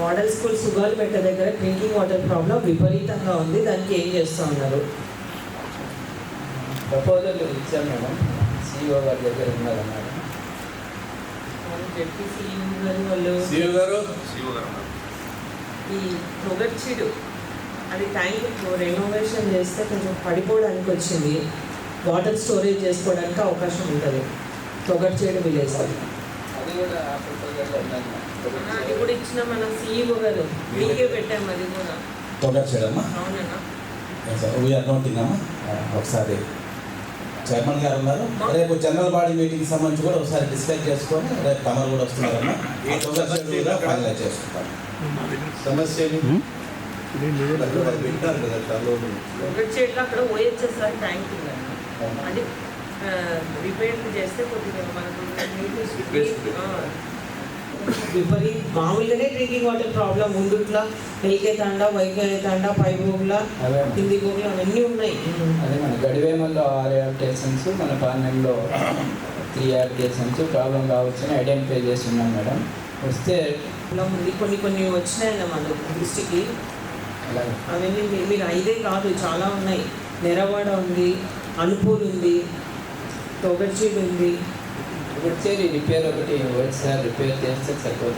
Model school సుగాలిపేట దగ్గర drinking water problem విపరీతంగా ఉంది. దానికి ఏం చేస్తూ ఉన్నారు? ప్రపోజల్ ఇచ్చాం మేడం. సిఇఓ గారి దగ్గర ఉన్నారు మేడం. జెడ్పీసీ గారు వాళ్ళు గారు? ఈ పొగర్చిడు అది ట్యాంక్ రెనోవేషన్ చేస్తే కొంచెం పడిపోవడానికి వచ్చింది. వాటర్ స్టోరేజ్ చేసుకోవడానికి అవకాశం ఉంటుంది. పొగర్చేడు విలేజ్ అది కూడా ఆ ప్రపోజల్లో ఉందండి అది కూడా ఇచ్చిన మన సీఈఓ గారు. మీకే పెట్టాము అది కూడా. తొగర్చాడమ్మా అవునన్నా. వీఆర్ నోటింగ్ అమ్మా ఒకసారి చైర్మన్ గారు ఉన్నారు. రేపు జనరల్ బాడీ మీటింగ్ సంబంధించి కూడా ఒకసారి డిస్కస్ చేసుకొని రేపు తమరు కూడా వస్తున్నారమ్మా. ఈ చేసుకుంటాం. వింటారు కదా చాలా రోజులు. పొగర్చేడులో అక్కడ ఓహెచ్ఎస్ఆర్ ట్యాంక్ ఉందన్న అది రిపేర్ చేస్తే కొద్దిగా మనకు విపరీ మామూలుగానే డ్రింకింగ్ వాటర్ ప్రాబ్లం ముందుట్లా ఎల్కే తాండా వైకే తాండా పై అవే కింది భూగులు అవన్నీ ఉన్నాయి. అదే మన గడివేమల్లో ఆరు అప్లికేషన్స్ మన పార్లమెంట్లో త్రీ అప్లికేషన్స్ ప్రాబ్లం కావచ్చని ఐడెంటిఫై చేస్తున్నాం మేడం. వస్తే ఉంది. కొన్ని కొన్ని వచ్చినాయన్న మన దృష్టికి. అలాగే. అవన్నీ మీరు ఐదే కాదు చాలా ఉన్నాయి. నెరవాడ ఉంది అనుపూర్ ఉంది తొగర్చీడ్ ఉంది వచ్చేది రిపేర్ ఒకటి వచ్చేసారి రిపేర్ చేస్తే సరిపోతాం